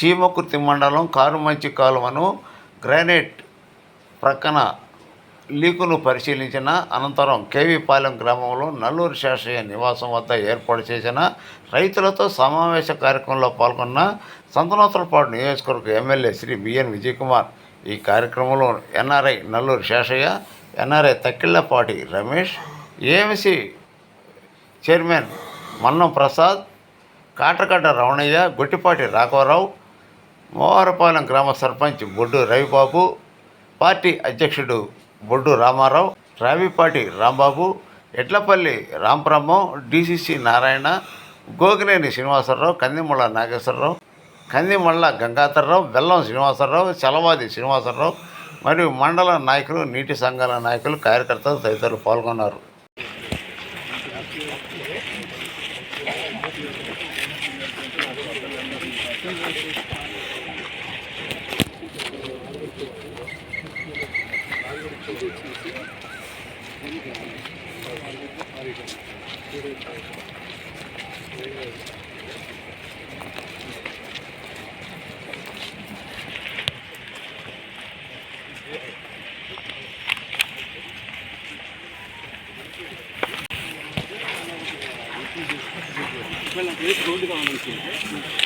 చీమకుర్తి మండలం కారుమంచి కాలువను గ్రానైట్ ప్రక్కన లీకును పరిశీలించిన అనంతరం కేవీపాలెం గ్రామంలో నల్లూరు శాస్త్రీయ నివాసం వద్ద ఏర్పాటు చేసిన రైతులతో సమావేశ కార్యక్రమంలో పాల్గొన్న సంతనోత్తరపాడు నియోజకవర్గ ఎమ్మెల్యే శ్రీ బిఎన్ విజయకుమార్. ఈ కార్యక్రమంలో NRI Nalluru Seshaiah NRI Thakkillapati Ramesh AMC chairman Mannam Prasad Katagadda Ramanaiah Gottipati రాఘవరావు మోహరపాలెం గ్రామ సర్పంచ్ బొడ్డు రవిబాబు పార్టీ అధ్యక్షుడు బొడ్డు రామారావు రావిపాటి రాంబాబు ఎడ్లపల్లి రాంబ్రహ్మం డిసిసి నారాయణ గోగినేని శ్రీనివాసరావు కందిమళ్ళ నాగేశ్వరరావు కందిమళ్ళ గంగాధరరావు బెల్లం శ్రీనివాసరావు చలవాది శ్రీనివాసరావు మరియు మండల నాయకులు నీటి సంఘాల నాయకులు కార్యకర్తలు తదితరులు పాల్గొన్నారు. இருக்குது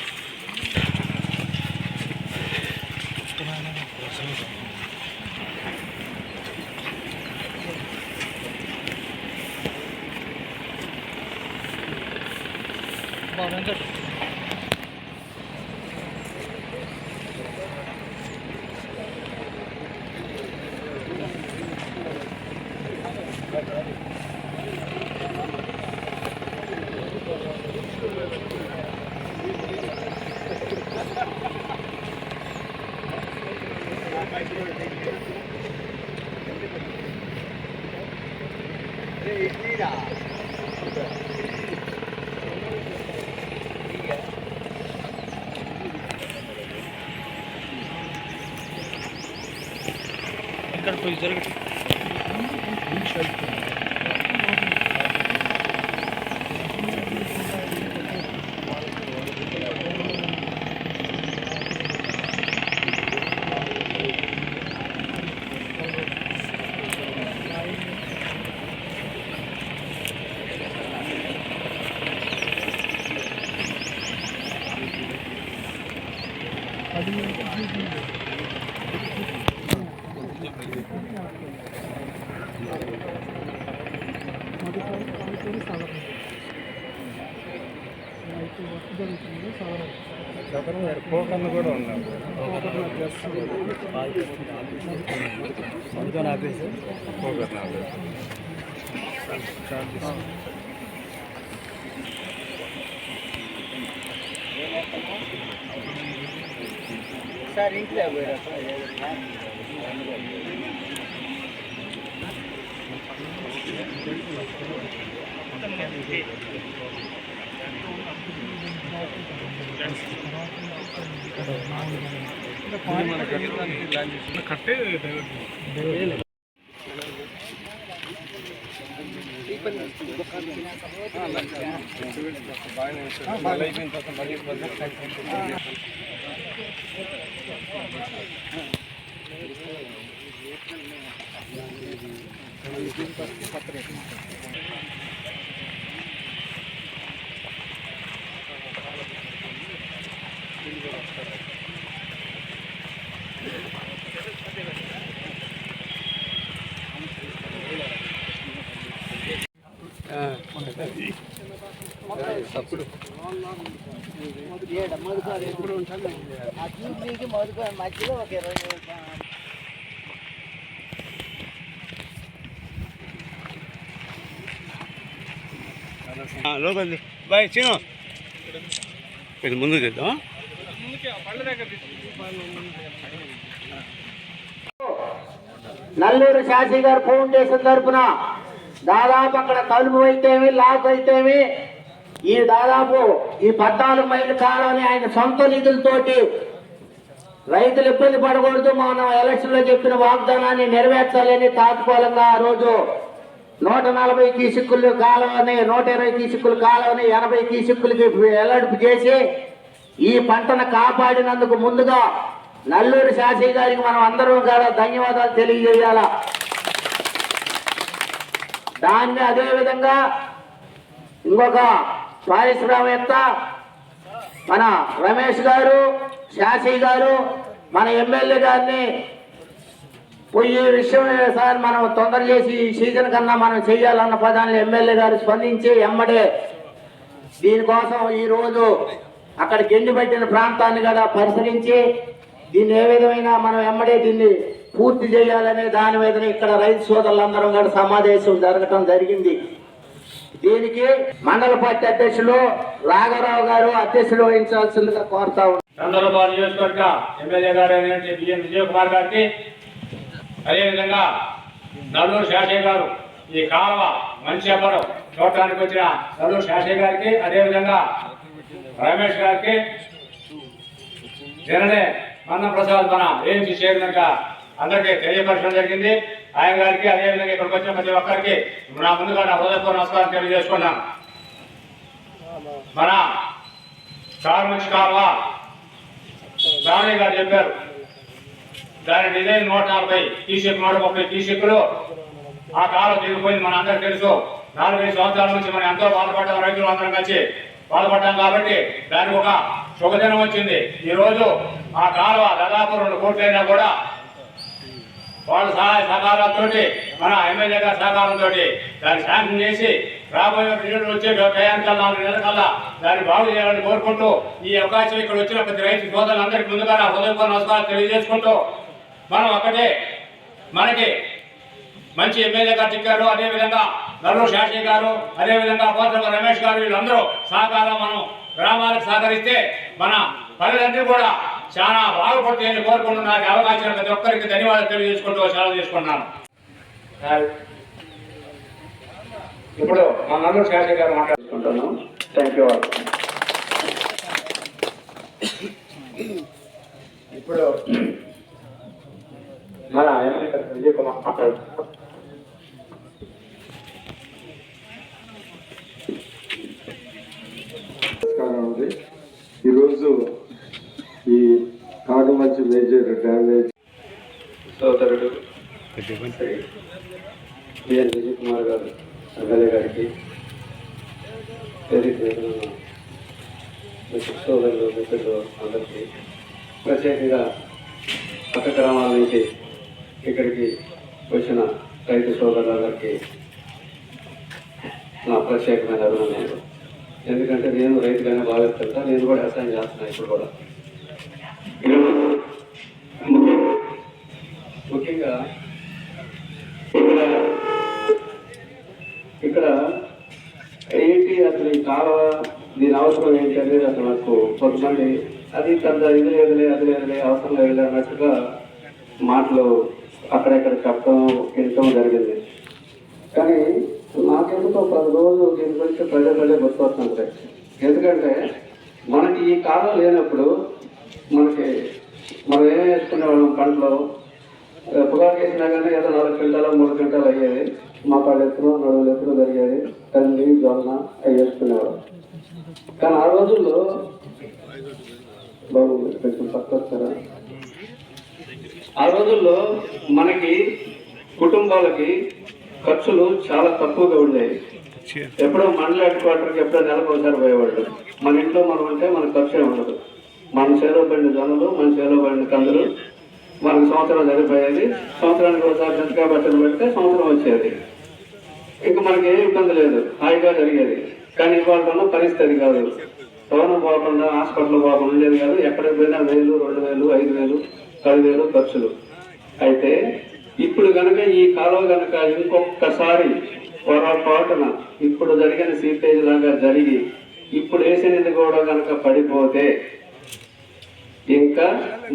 ఇక్కడ పోయి జరగదు పోకర్లు కూడా ఉన్నారు అందుకని ఆపేసి. పోకర్లు ఆపేసి. సార్ ఇంట్లో కట్టే మధ్యలో ఒక ఇరవై లోకల్ బాయ్ చీను. కొంచెం ముందుకు తెద్దాం నల్లూరు శాస్త్రి గారు ఫౌండేషన్ తరపున దాదాపు అక్కడ తలుపు అయితేమి లాక్ అయితేమి ఈ దాదాపు ఈ పద్నాలుగు మైళ్ళ కాలాన్ని ఆయన సొంత నిధులతోటి రైతులు ఇబ్బంది పడకూడదు. మనం ఎలక్షన్లో చెప్పిన వాగ్దానాన్ని నెరవేర్చాలని తాత్కాలంగా ఆ రోజు నూట నలభై కీసుకులు కాలువని నూట ఇరవై కీసుకులు కాలువని ఎనభై కీసుకులకి వెల్లడింపు చేసి ఈ పంటను కాపాడినందుకు ముందుగా నల్లూరి శాస్త్రి గారికి మనం అందరం కూడా ధన్యవాదాలు తెలియజేయాలా. దాన్ని అదేవిధంగా ఇంకొక పారిశ్రామికవేత్త మన రమేష్ గారు శాస్త్రి గారు మన ఎమ్మెల్యే గారిని పోయి విషయం సార్ మనం తొందర చేసి ఈ సీజన్ కన్నా మనం చేయాలన్న పదాన్ని ఎమ్మెల్యే గారు స్పందించి ఎమ్మడే దీనికోసం ఈ రోజు అక్కడ గెండి పెట్టిన ప్రాంతాన్ని కూడా పరిశీలించి దీన్ని ఏ విధమైన మనం ఎమ్మడే దీన్ని పూర్తి చేయాలనే దాని మీద ఇక్కడ రైతు సోదరులందరం కూడా సమావేశం జరగటం జరిగింది. దీనికి మండల పార్టీ అధ్యక్షులు రాఘవరావు గారు అధ్యక్షుడు వహించాల్సిందిగా కోరుతా ఉన్నాను చంద్రబాబు నియోజకవర్గ ఎమ్మెల్యే గారు బిఎం బిఎన్ విజయ్ కుమార్ గారికి అదేవిధంగా నల్లూరు శాసయ్య గారు ఈ కాలువ మంచి అవ్వడం చూడటానికి వచ్చిన నల్లూరు శాసయ్య గారికి అదేవిధంగా రమేష్ గారికి నిన్ననే మన్న ప్రసాద్ మన ఏఎంసీ చైర్మన్గా అందరికీ తెలియపరచడం జరిగింది. ఆయన గారికి అదేవిధంగా ఇక్కడికి వచ్చిన ప్రతి ఒక్కరికి నా ముందుగా నా హృదయపూర్వక నమస్కారం తెలియజేసుకున్నాను. మన కారు మంచి కాలువ రాణి గారు చెప్పారు. దాని డిజైన్ నూట నలభై టీషర్ట్ నూట ముప్పై టీషర్ట్లు. ఆ కాలం తిరిగిపోయింది మన అందరికి తెలుసు. నాలుగైదు సంవత్సరాల నుంచి మనం ఎంతో బాధపడ్డాం రైతులు అందరం కలిసి బాధపడ్డాం కాబట్టి దానికి ఒక శుభదినం వచ్చింది. ఈ రోజు ఆ కాలువ దాదాపు రెండు కోట్లైనా కూడా వాళ్ళ సహాయ సహకారాలతోటి మన ఎమ్మెల్యే గారి సహకారంతో దాన్ని శాంక్షన్ చేసి రాబోయే నిధులు వచ్చే టయానికల్లా నాలుగు నెలల కల్లా దాన్ని బాగు చేయాలని కోరుకుంటూ ఈ అవకాశం ఇక్కడ వచ్చిన ప్రతి రైతు సోదరులందరికీ ముందుగా నా హృదయపూర్వక నమస్కారాలు తెలియజేసుకుంటూ మనం ఒకటే మనకి మంచి ఎమ్మెల్యే గారు చిక్కారు అదేవిధంగా నల్లూరు శాస్త్రి గారు అదేవిధంగా పోతల రమేష్ గారు వీళ్ళందరూ సహకారం మనం గ్రామాలకు సహకరిస్తే మన పల్లెలన్నీ కూడా చాలా బాగుపడుతుందని కోరుకుంటూ నాకు అవకాశం ప్రతి ఒక్కరికి ధన్యవాదాలు తెలియజేసుకుంటూ సెలవు తీసుకున్నాను ఇప్పుడు మా నల్లూరు శాస్త్రి గారు మాట్లాడుకుంటున్నాం థ్యాంక్ యూ ఇప్పుడు మన ఎమ్మెల్యే విజయ్ కుమార్ మాట్లాడుతున్నాం ఈరోజు ఈ కాగమంచి మేజర్ డ్యామేజ్. సోదరుడు పిఎన్ విజయ్ కుమార్ గారు ఎమ్మెల్యే గారికి వేదిక సోదరులు మిత్రులు అందరికీ ప్రత్యేకంగా పక్క గ్రామాల నుంచి ఇక్కడికి వచ్చిన రైతు సోదరులందరికీ నా ప్రత్యేకమైన అభినందనలు. ఎందుకంటే నేను రైతుగానే భావిస్తుంటా నేను కూడా వ్యవసాయం చేస్తున్నాను ఇప్పుడు కూడా. కావాలా? దీని అవసరం ఏంటి అనేది అసలు నాకు కొంతమంది అది పెద్ద ఇది లేదులే అది లేదులే అవసరం లేదులే అన్నట్టుగా మాటలు అక్కడెక్కడ చెప్పడం వినటం జరిగింది. కానీ నాకెందుకో పది రోజులు దీని గురించి పదే పదే గుర్తొస్తుంది ఎందుకంటే మనకి ఈ కాలం లేనప్పుడు మనకి మనం ఏం వేసుకునే వాళ్ళం పంటలో? పొగాకు వేసినా కానీ ఏదో నాలుగు క్వింటాలు మూడు క్వింటాలు అయ్యేది. మా కాళ్ళు ఎత్తులు నడువులు ఎత్తులు జరిగేది. తల్లి జొన్న అవి చేసుకునేవాడు కానీ ఆ రోజుల్లో బాగుంది కొంచెం పక్క ఆ రోజుల్లో మనకి కుటుంబాలకి ఖర్చులు చాలా తక్కువగా ఉండేవి. ఎప్పుడో మండల హెడ్ క్వార్టర్కి ఎప్పుడో నెలకు ఒకసారి పోయేవాళ్ళు. మన ఇంట్లో మనం ఉంటే మన ఖర్చే ఉండదు. మన చేలో పడిన జనులు మన చేలో పడిన కందులు మనకు సంవత్సరం సరిపోయేది. సంవత్సరానికి ఒకసారి జంతకా బట్టలు పెడితే సంవత్సరం వచ్చేది. ఇంకా మనకి ఏ ఇబ్బంది లేదు. హాయిగా జరిగేది. కానీ ఇవాళ ఉన్న పరిస్థితి కాదు. టౌన్ పోకుండా హాస్పిటల్ పోకుండా ఉండేది కాదు. ఎక్కడికి పోయినా వేలు రెండు వేలు ఐదు వేలు పదివేలు ఖర్చులు. అయితే ఇప్పుడు కనుక ఈ కాలువ కనుక ఇంకొకసారి పొరపాటున ఇప్పుడు జరిగిన సీపేజ్ లాగా జరిగి ఇప్పుడు వేసినది కూడా కనుక పడిపోతే ఇంకా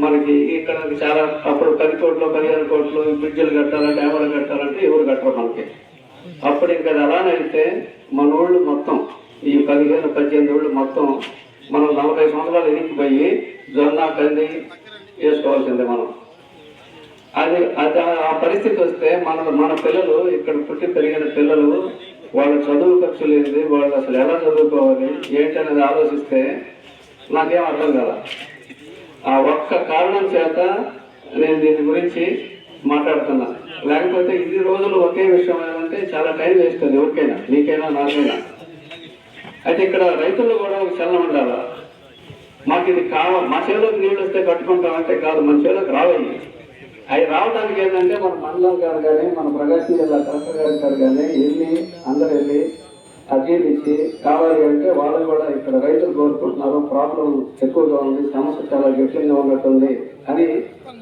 మనకి ఇక్కడ చాలా అప్పుడు పది కోట్లు పదిహేను కోట్లు బ్రిడ్జిలు కట్టాలంటే ఎవరు కట్టాలంటే ఎవరు కట్టరు మనకి. అప్పుడు ఇంకా అది అలానే అయితే మన ఊళ్ళు మొత్తం ఈ పదిహేను పద్దెనిమిది ఊళ్ళు మొత్తం మనం నలభై సంవత్సరాలు ఎనికిపోయి జొన్న కంది వేసుకోవాల్సిందే మనం. అది అది ఆ పరిస్థితి వస్తే మన మన పిల్లలు ఇక్కడ పుట్టి పెరిగిన పిల్లలు వాళ్ళ చదువు ఖర్చు లేదు వాళ్ళు అసలు ఎలా చదువుకోవాలి ఏంటి అనేది ఆలోచిస్తే నాకేం అర్థం కదా ఆ ఒక్క కారణం చేత నేను దీని గురించి మాట్లాడుతున్నా. లేకపోతే ఇన్ని రోజులు ఒకే విషయం అంటే చాలా టైం వేస్ట్ అది ఎవరికైనా నీకైనా నాకైనా. అయితే ఇక్కడ రైతులు కూడా ఒక చలనం ఉండాలి? మాకు ఇది కావాలి మా చేలోకి నీళ్ళు వస్తే కట్టుకుంటామంటే కాదు మన చేలోకి రావాలి అవి రావడానికి ఏంటంటే మన మండలం గారు కానీ మన ప్రకాశం జిల్లా కలెక్టర్ గారి గారు కానీ వెళ్ళి అందరు వెళ్ళి అర్జీలు కావాలి అంటే వాళ్ళు కూడా ఇక్కడ రైతులు కోరుకుంటున్నారు ప్రాబ్లం ఎక్కువగా ఉంది సమస్య చాలా జటిలంగా ఉన్నట్టుంది అని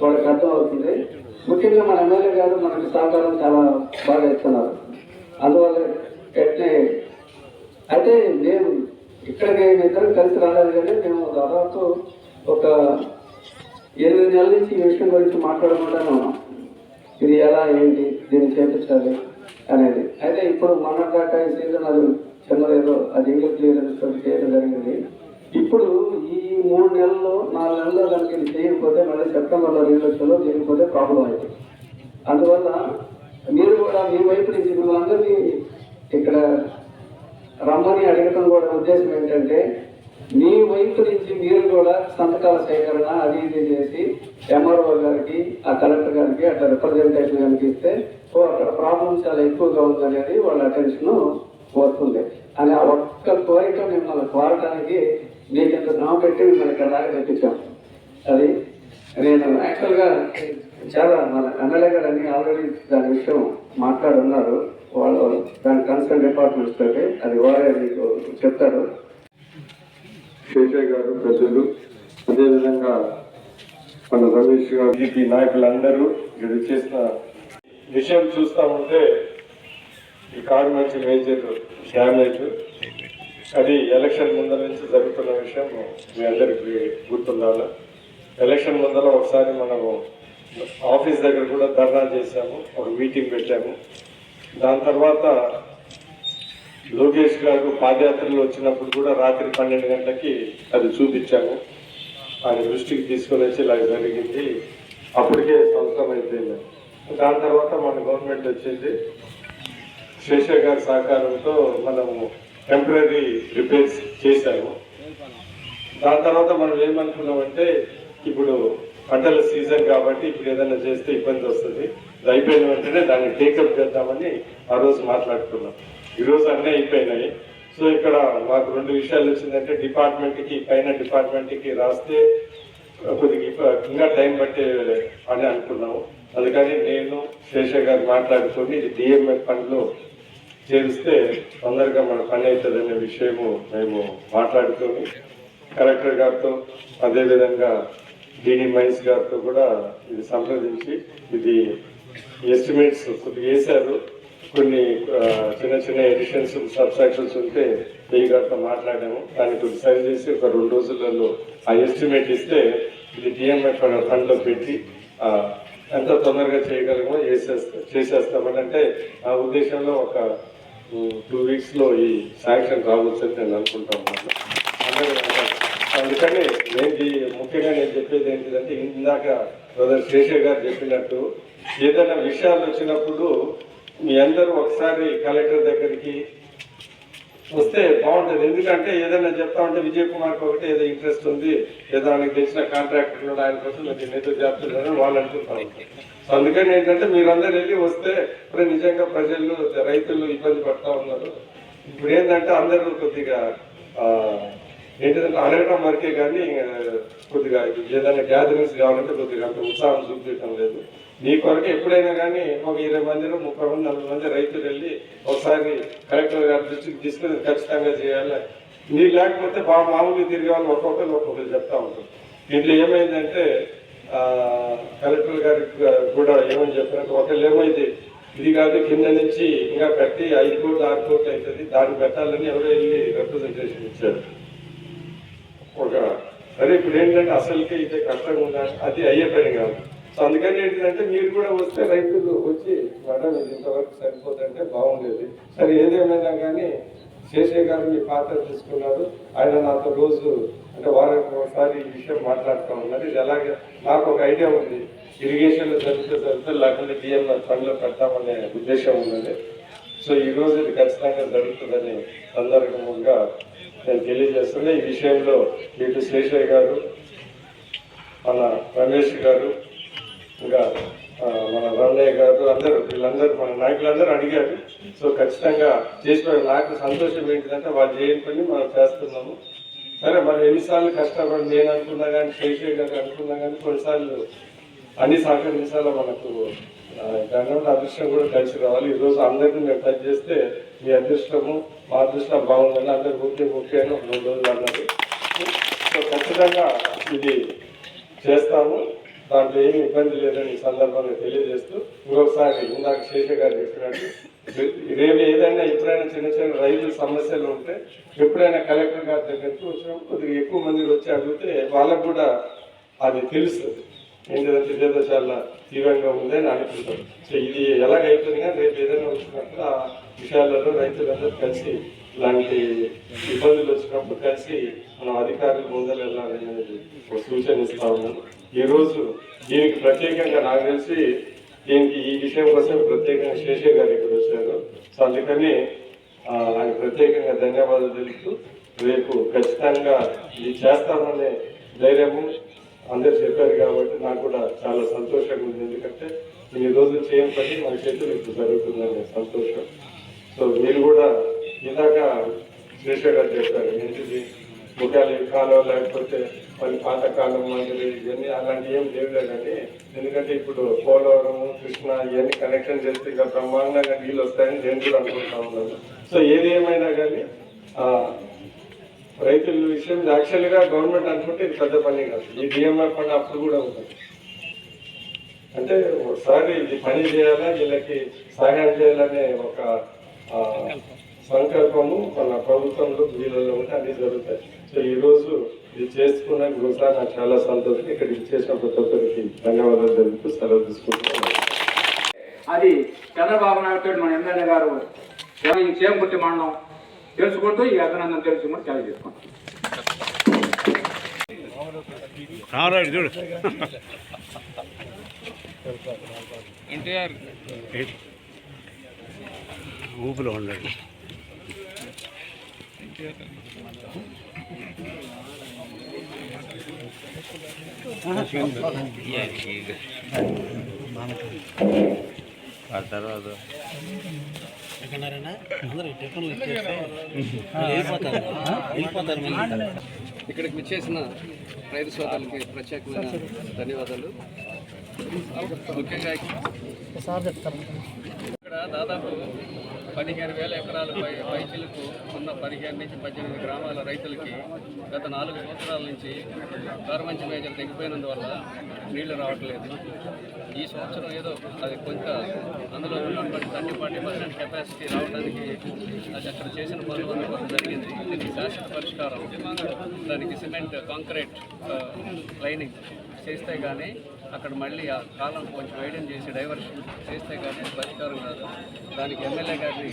వాళ్ళకి అర్థం అవుతుంది ముఖ్యంగా మన ఎమ్మెల్యే గారు మనకి సహకారం చాలా బాగా ఇస్తున్నారు. అందువల్ల ఎట్లే అయితే మేము ఇక్కడికి ఇద్దరం కలిసి రాలేదు కానీ మేము దాదాపు ఒక ఎనిమిది నెలల నుంచి ఈ విషయం గురించి మాట్లాడుకుంటానే ఉన్నాం. ఇది ఎలా ఏంటి దీన్ని చేపించాలి అనేది. అయితే ఇప్పుడు మన దాకా ఈ సీజన్ అది చిన్నది అది ఇంగ్లీష్ క్లియరెన్స్ చేయడం జరిగింది. ఇప్పుడు ఈ మూడు నెలల్లో నాలుగు నెలల్లో కనుక ఇది చేయకపోతే మళ్ళీ సెప్టెంబర్లో రీలక్షన్లో చేయకపోతే ప్రాబ్లం అవుతుంది. అందువల్ల మీరు కూడా మీ వైపు నుంచి మిమ్మల్ని అందరినీ ఇక్కడ రమ్మని అడగటం కూడా ఉద్దేశం ఏంటంటే మీ వైపు నుంచి మీరు కూడా సంతకాల సేకరణ అది ఇది చేసి ఎంఆర్ఓ గారికి ఆ కలెక్టర్ గారికి అట్లా రిప్రజెంటేషన్ గారికి ఇస్తే ఓ అక్కడ ప్రాబ్లం చాలా ఎక్కువగా ఉందనేది వాళ్ళ అటెన్షన్ వస్తుంది అని ఆ ఒక్క కోరిక మిమ్మల్ని కోరటానికి మీకు ఇంత శ్రమ పెట్టి మిమ్మల్ని ఇక్కడ దాకా తెప్పించాం అది నేను యాక్చువల్గా చాలా మన ఎమ్మెల్యే గారు అన్ని ఆల్రెడీ దాని విషయం మాట్లాడున్నారు. వాళ్ళు దాని కన్సర్న్ డిపార్ట్మెంట్స్ తోటి అది వారే మీకు చెప్తారు. శేషయ్య గారు ప్రజలు అదేవిధంగా మన రమేష్ గారు బీజేపీ నాయకులందరూ ఇక్కడ చేసిన విషయం చూస్తా ఉంటే ఈ కారు మంచి మేజర్ డ్యామేజ్. అది ఎలక్షన్ ముందర నుంచి జరుగుతున్న విషయం మీ అందరికీ గుర్తుండాలి. ఎలక్షన్ ముందర ఒకసారి మనము ఆఫీస్ దగ్గర కూడా ధర్నా చేశాము ఒక మీటింగ్ పెట్టాము. దాని తర్వాత లోకేష్ గారు పాదయాత్రలు వచ్చినప్పుడు కూడా రాత్రి పన్నెండు గంటలకి అది చూపించాము. ఆయన దృష్టికి తీసుకొని వచ్చి ఇలా జరిగింది. అప్పటికే సంవత్సరం అయిపోయింది. దాని తర్వాత మన గవర్నమెంట్ వచ్చింది. శేషర్ గారి సహకారంతో మనము టెంపరీ రిపేర్స్ చేశాము. దాని తర్వాత మనం ఏమనుకున్నామంటే ఇప్పుడు పంటల సీజన్ కాబట్టి ఇప్పుడు ఏదైనా చేస్తే ఇబ్బంది వస్తుంది. అయిపోయిన వెంటనే దాన్ని టేకప్ చేద్దామని ఆ రోజు మాట్లాడుకున్నాం. ఈరోజు అన్నీ అయిపోయినాయి. సో ఇక్కడ మాకు రెండు విషయాలు వచ్చిందంటే డిపార్ట్మెంట్కి పైన డిపార్ట్మెంట్కి రాస్తే కొద్దిగా ఇంకా టైం పట్టే అని అనుకున్నాము. అందుకని నేను శేష గారు మాట్లాడుకొని ఇది డిఎంఎఫ్ ఫండ్లో చేరిస్తే తొందరగా మన పని అవుతుందనే విషయము మేము మాట్లాడుకొని కలెక్టర్ గారితో అదేవిధంగా డిడి మైన్స్ గారితో కూడా ఇది సంప్రదించి ఇది ఎస్టిమేట్స్ కొద్దిగా వేశారు. కొన్ని చిన్న చిన్న ఎడిషన్స్ సబ్స్ట్రాక్షన్స్ ఉంటే వెయ్యి గారితో మాట్లాడాము. దాన్ని కొద్ది సరి చేసి ఒక రెండు రోజులలో ఆ ఎస్టిమేట్ ఇస్తే ఇది డిఎంఎఫ్ ఫండ్లో పెట్టి ఎంత తొందరగా చేయగలమో చేసేస్తా చేసేస్తామని అంటే ఆ ఉద్దేశంలో ఒక టూ వీక్స్లో ఈ శాంక్షన్ రావచ్చు అని నేను అనుకుంటా ఉన్నాను అందుకని నేను ముఖ్యంగా నేను చెప్పేది ఏంటిదంటే ఇందాక బ్రదర్ శేషయ్య గారు చెప్పినట్టు ఏదైనా విషయాలు వచ్చినప్పుడు మీ అందరూ ఒకసారి కలెక్టర్ దగ్గరికి వస్తే బాగుంటుంది. ఎందుకంటే ఏదైనా చెప్తా ఉంటే విజయ్ కుమార్కి ఒకటి ఏదో ఇంట్రెస్ట్ ఉంది. ఏదో ఆయనకు తెలిసిన కాంట్రాక్టర్లు ఆయన కోసం నేను ఏదో చేస్తున్నారని వాళ్ళు అనుకుంటా సో అందుకని ఏంటంటే మీరందరూ వెళ్ళి వస్తే ఇప్పుడు నిజంగా ప్రజలు రైతులు ఇబ్బంది పడతా ఉన్నారు. ఇప్పుడు ఏంటంటే అందరూ కొద్దిగా ఏంటంటే అడగడం వరకే కానీ కొద్దిగా ఏదైనా గ్యాదరింగ్స్ కావాలంటే కొద్దిగా అంత ఉత్సాహం చూపించడం లేదు. నీ కొరకు ఎప్పుడైనా కానీ ఒక ఇరవై మందిలో ముప్పై మంది నలభై మంది రైతులు వెళ్ళి ఒకసారి కలెక్టర్ గారి దృష్టికి తీసుకుని ఖచ్చితంగా చేయాలి. మీరు లేకపోతే బాగా మామూలుగా తిరిగే వాళ్ళు ఒక్కొక్కరు ఒక్కొక్కరు చెప్తా ఉంటారు. దీంట్లో ఏమైందంటే కలెక్టర్ గారికి కూడా ఏమని చెప్పినట్టు ఒకళ్ళు ఏమైంది? ఇది కాదు కింద నుంచి ఇంకా కట్టి ఐదు కోట్లు ఆరు కోట్లు అవుతుంది. దాన్ని పెట్టాలని ఎవరో వెళ్ళి రిప్రజెంటేషన్ ఇచ్చారు. ఒక అదే ఇప్పుడు ఏంటంటే అసలుకే ఇదే కష్టంగా ఉండాలి అది అయ్యే పని కాదు. సో అందుకని ఏంటంటే మీరు కూడా వస్తే రైతులు వచ్చి మేడం ఇది ఇంతవరకు సరిపోతుంటే బాగుండేది. సరే ఏదేమైనా కానీ శేషయ్య గారు మీ పాత్ర తీసుకున్నారు. ఆయన నాతో రోజు అంటే వారానికి ఒకసారి ఈ విషయం మాట్లాడుతూ ఉన్నారు. ఇది అలాగే నాకు ఒక ఐడియా ఉంది. ఇరిగేషన్లో జరిగితే జరిగితే లేకుంటే డిఎంఆర్ పనిలో పెడతామనే ఉద్దేశం ఉన్నది. సో ఈ రోజు ఇది ఖచ్చితంగా జరుగుతుందని సందర్భంగా నేను తెలియజేస్తున్నా. ఈ విషయంలో ఇటు శేషయ్య గారు మన రమేష్ గారు ఇంకా మన రమణయ్య గారు అందరూ వీళ్ళందరూ మన నాయకులందరూ అడిగారు. సో ఖచ్చితంగా చేసిన నాకు సంతోషం ఏంటిదంటే వాళ్ళు చేయని పని మనం చేస్తున్నాము. సరే మనం ఎన్నిసార్లు కష్టపడి నేను అనుకున్నా కానీ శేషయ్య గారు అనుకున్నా కానీ కొన్నిసార్లు అన్ని సహకరించాలో మనకు ఆ, అదృష్టం కూడా కలిసి రావాలి. ఈరోజు అందరినీ మేము టచ్ చేస్తే మీ అదృష్టము మా అదృష్టం బాగుందని అందరు ముఖ్య ముఖ్య అని రెండు రోజులు అన్నారు. సో ఖచ్చితంగా ఇది చేస్తాము. దాంట్లో ఏమి ఇబ్బంది లేదని ఈ సందర్భంగా తెలియజేస్తూ ఇంకొకసారి ఇందాక శేష గారు చెప్పినట్టు రేపు ఏదైనా ఎప్పుడైనా చిన్న చిన్న రైతుల సమస్యలు ఉంటే ఎప్పుడైనా కలెక్టర్ గారి దగ్గరికి వచ్చినప్పుడు కొద్దిగా ఎక్కువ మందికి వచ్చి అడిగితే వాళ్ళకు కూడా అది తెలుస్తుంది ఏంటంటే ఇదేదో చాలా తీవ్రంగా ఉందని అనుకుంటాం సో ఇది ఎలాగైతుంది కానీ రేపు ఏదైనా వచ్చినప్పుడు ఆ విషయాలలో రైతులందరూ కలిసి ఇలాంటి ఇబ్బందులు వచ్చినప్పుడు కలిసి మనం అధికారులు ముందర వెళ్ళాలని సూచన ఇస్తా ఉన్నాను. ఈరోజు దీనికి ప్రత్యేకంగా నాకు తెలిసి దీనికి ఈ విషయం కోసం ప్రత్యేకంగా శేషయ్య గారు ఇక్కడ వచ్చారు. సో అందుకని ఆయన ప్రత్యేకంగా ధన్యవాదాలు తెలుపుతూ రేపు ఖచ్చితంగా ఇది చేస్తామనే ధైర్యము అందరు చెప్పారు కాబట్టి నాకు కూడా చాలా సంతోషంగా ఉంది. ఎందుకంటే ఈ రోజు చేయని పని మన చేతులు ఇప్పుడు జరుగుతుందనే సంతోషం. సో మీరు కూడా ఇందాక శ్రేష గారు చెప్పారు ఏంటిది? ముఖాలు కాలం లేకపోతే మళ్ళీ పాతకాలం మందులు ఇవన్నీ అలాంటివి ఏం లేవులే కానీ ఎందుకంటే ఇప్పుడు పోలవరం కృష్ణ ఇవన్నీ కనెక్షన్ చేస్తే ఇక బ్రహ్మాండంగా నీళ్ళు వస్తాయని నేను కూడా అనుకుంటా ఉన్నాను. సో ఏది ఏమైనా కానీ రైతుల విషయం యాక్చువల్గా గవర్నమెంట్ అనుకుంటే ఇది పెద్ద పని కాదు. ఈ డిఎంఆర్ పని అప్పుడు కూడా ఉంటుంది అంటే ఒకసారి ఇది పని చేయాలా వీళ్ళకి సహాయం చేయాలనే ఒక సంకల్పము మన ప్రభుత్వంలో వీళ్ళలో ఉంటే అన్ని జరుగుతాయి. సో ఈ రోజు ఇది చేసుకున్నాక ఒకసారి నాకు చాలా సంతోషం. ఇక్కడ ఇచ్చేసిన ప్రతి ఒక్కరికి ధన్యవాదాలు తెలుపుతూ సెలవు తీసుకుంటున్నాను. అది చంద్రబాబు నాయుడు మన ఎమ్మెల్యే గారు ఈ చేమకుర్తి మండలం తెలుసుకుంటూ ఈ అభినందన తెలుసుకుంటూ తెలియజేసుకుంటాం రామరాడు చూడు. ఊపిలో ఉన్నాడు. ఇక్కడికి విచ్చేసిన రైతు సోదరులకి ప్రత్యేకమైన ధన్యవాదాలు. ముఖ్యంగా ఇక్కడ దాదాపు పదిహేను వేల ఎకరాల పై పైచిలకు ఉన్న పదిహేను నుంచి పద్దెనిమిది గ్రామాల రైతులకి గత నాలుగు సంవత్సరాల నుంచి గవర్నమెంట్ మేజర్ తగ్గిపోయినందువల్ల నీళ్ళు రావట్లేదు. ఈ సంవత్సరం ఏదో అది కొంత అందులో ఉన్నటువంటి థర్టీ ఫార్టీ పర్సెంట్ కెపాసిటీ రావడానికి అది అక్కడ చేసిన పనులు వల్ల జరిగింది. దీనికి శాశ్వత పరిష్కారం దానికి సిమెంట్ కాంక్రీట్ లైనింగ్ చేస్తే కానీ అక్కడ మళ్ళీ ఆ కాలం కొంచెం వేయడం చేసి డైవర్షన్ చేస్తే కానీ పరిష్కారం కాదు. దానికి ఎమ్మెల్యే గారిని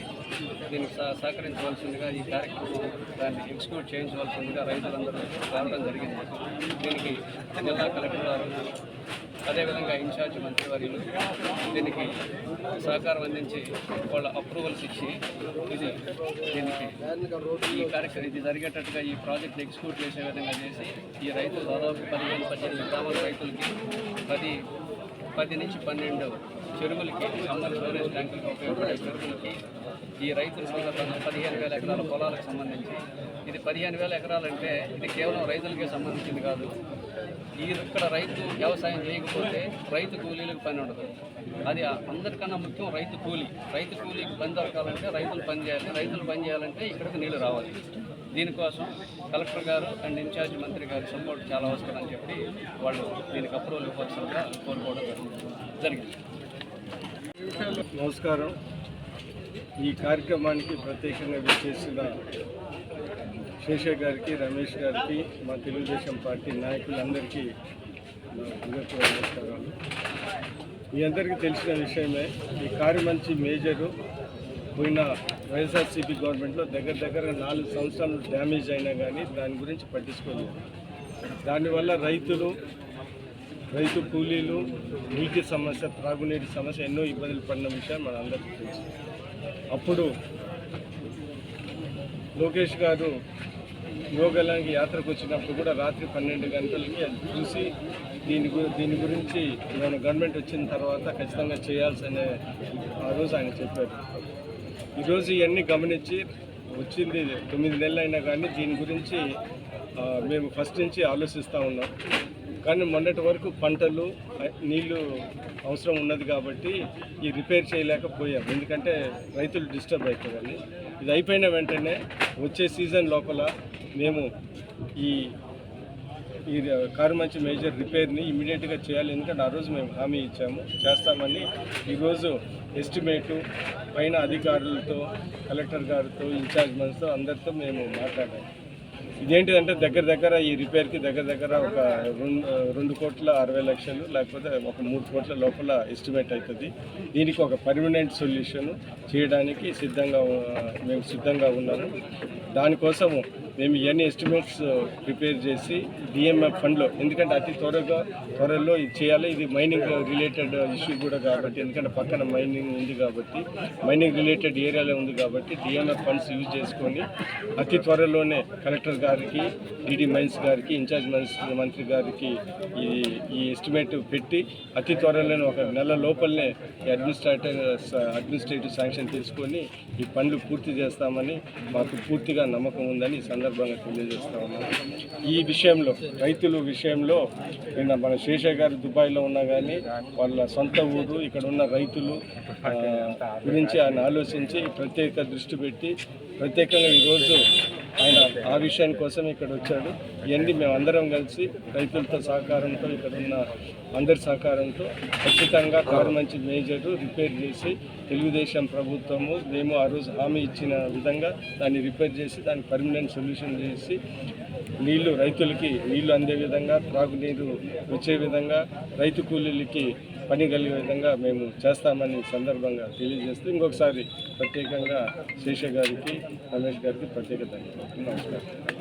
దీనికి సహ- సహకరించవలసిందిగా ఈ కార్యక్రమం దాన్ని ఎగ్జిక్యూట్ చేయించవలసిందిగా రైతులందరూ రావడం జరిగింది. దీనికి జిల్లా కలెక్టర్ గారు అదేవిధంగా ఇన్ఛార్జ్ మంత్రివర్యులు దీనికి సహకారం అందించి వాళ్ళ అప్రూవల్స్ ఇచ్చి ఇది దీనికి ఈ కార్యక్రమం ఇది జరిగేటట్టుగా ఈ ప్రాజెక్ట్ ఎగ్జిక్యూట్ చేసే విధంగా చేసి ఈ రైతులు దాదాపు పదిహేను పద్దెనిమిది గ్రామాల రైతులకి పది పది నుంచి పన్నెండు చెరువులకి సమ్మర్ స్టోరేజ్ ట్యాంకులకు ఉపయోగపడే చెరువులకి ఈ రైతుల సందర్భంగా పదిహేను వేల ఎకరాల పొలాలకు సంబంధించి. ఇది పదిహేను వేల ఎకరాలంటే ఇది కేవలం రైతులకే సంబంధించింది కాదు. ఈ ఇక్కడ రైతు వ్యవసాయం చేయకపోతే రైతు కూలీలకు పని ఉండదు. అది అందరికన్నా ముఖ్యం రైతు కూలీ. రైతు కూలీకి పని దొరకాలంటే రైతులు పని చేయాలి. రైతులు పని చేయాలంటే ఇక్కడికి నీళ్ళు రావాలి. దీనికోసం కలెక్టర్ గారు అండ్ ఇన్ఛార్జ్ మంత్రి గారి సపోర్ట్ చాలా అవసరం అని చెప్పి వాళ్ళు దీనికి అప్రూవల్ ఇవ్వాల్సిందిగా కోరుకోవడం జరిగింది. నమస్కారం. ఈ కార్యక్రమానికి ప్రత్యేకంగా విచ్చేసిన శేష గారికి రమేష్ గారికి మా తెలుగుదేశం పార్టీ నాయకులందరికీ నా నమస్కారాలు. మీ అందరికీ తెలిసిన విషయమే ఈ కార్యమంచి మేజరు పోయిన వైఎస్ఆర్సీపీ గవర్నమెంట్లో దగ్గర దగ్గర నాలుగు సంవత్సరాలు డ్యామేజ్ అయినా కానీ దాని గురించి పట్టించుకోలేదు. దానివల్ల రైతులు రైతు కూలీలు నీటి సమస్య త్రాగునీటి సమస్య ఎన్నో ఇబ్బందులు పడిన విషయం మనందరికీ తెలుసు. అప్పుడు లోకేష్ గారు యోగలాంగి యాత్రకు వచ్చినప్పుడు కూడా రాత్రి పన్నెండు గంటలకి అది చూసి దీని గు దీని గురించి నేను గవర్నమెంట్ వచ్చిన తర్వాత ఖచ్చితంగా చేయాల్సనే ఆ రోజు ఆయన చెప్పారు. ఈరోజు ఇవన్నీ గమనించి వచ్చింది తొమ్మిది నెలలు అయినా కానీ దీని గురించి మేము ఫస్ట్ నుంచి ఆలోచిస్తూ ఉన్నాం. కానీ మొన్నటి వరకు పంటలు నీళ్ళు అవసరం ఉన్నది కాబట్టి ఈ రిపేర్ చేయలేకపోయాం. ఎందుకంటే రైతులు డిస్టర్బ్ అవుతుందని ఇది అయిపోయిన వెంటనే వచ్చే సీజన్ లోపల మేము ఈ ఈ కారు మంచి మేజర్ రిపేర్ని ఇమీడియట్గా చేయాలి. ఎందుకంటే ఆ రోజు మేము హామీ ఇచ్చాము. చేస్తామని ఈరోజు ఎస్టిమేటు పైన అధికారులతో కలెక్టర్ గారితో ఇన్ఛార్జ్ మనిషితో అందరితో మేము మాట్లాడాము. ఇదేంటిదంటే దగ్గర దగ్గర ఈ రిపేర్కి దగ్గర దగ్గర ఒక రెండు రెండు కోట్ల అరవై లక్షలు లేకపోతే ఒక మూడు కోట్ల లోపల ఎస్టిమేట్ అవుతుంది దీనికి ఒక పర్మనెంట్ సొల్యూషన్ చేయడానికి సిద్ధంగా మేము సిద్ధంగా ఉన్నాము. దానికోసము మేము ఇవన్నీ ఎస్టిమేట్స్ ప్రిపేర్ చేసి డిఎంఎఫ్ ఫండ్లో ఎందుకంటే అతి త్వరగా త్వరలో ఇది చేయాలి. ఇది మైనింగ్ రిలేటెడ్ ఇష్యూ కూడా కాబట్టి ఎందుకంటే పక్కన మైనింగ్ ఉంది కాబట్టి మైనింగ్ రిలేటెడ్ ఏరియాలో ఉంది కాబట్టి డిఎంఎఫ్ ఫండ్స్ యూజ్ చేసుకొని అతి త్వరలోనే కలెక్టర్ గారికి డిడి మైన్స్ గారికి ఇన్ఛార్జ్ మంత్రి మంత్రి గారికి ఈ ఈ ఎస్టిమేట్ పెట్టి అతి త్వరలోనే ఒక నెల లోపలనే ఈ అడ్మినిస్ట్రేటివ్ అడ్మినిస్ట్రేటివ్ శాంక్షన్ తీసుకొని ఈ పనులు పూర్తి చేస్తామని మాకు పూర్తిగా నమ్మకం ఉందని ఈ సందర్భంగా తెలియజేస్తా ఉన్నాను ఈ విషయంలో రైతుల విషయంలో నిన్న మన శేషయ్య గారు దుబాయ్లో ఉన్నా కానీ వాళ్ళ సొంత ఊరు ఇక్కడ ఉన్న రైతులు గురించి ఆయన ఆలోచించి ప్రత్యేక దృష్టి పెట్టి ప్రత్యేకంగా ఈరోజు ఆయన ఆ విషయాన్ని కోసం ఇక్కడ వచ్చాడు. ఇవన్నీ మేము అందరం కలిసి రైతులతో సహకారంతో ఇక్కడ ఉన్న అందరి సహకారంతో ఖచ్చితంగా కారు మంచి మేజర్ రిపేర్ చేసి తెలుగుదేశం ప్రభుత్వము మేము ఆ రోజు హామీ ఇచ్చిన విధంగా దాన్ని రిపేర్ చేసి దాన్ని పర్మనెంట్ సొల్యూషన్ చేసి నీళ్ళు రైతులకి నీళ్ళు అందే విధంగా త్రాగునీరు వచ్చే విధంగా రైతు కూలీలకి పని కలిగే విధంగా మేము చేస్తామని సందర్భంగా తెలియజేస్తూ ఇంకొకసారి ప్రత్యేకంగా శేష గారికి రమేష్ గారికి ప్రత్యేక ధన్యవాదాలు. నమస్కారం.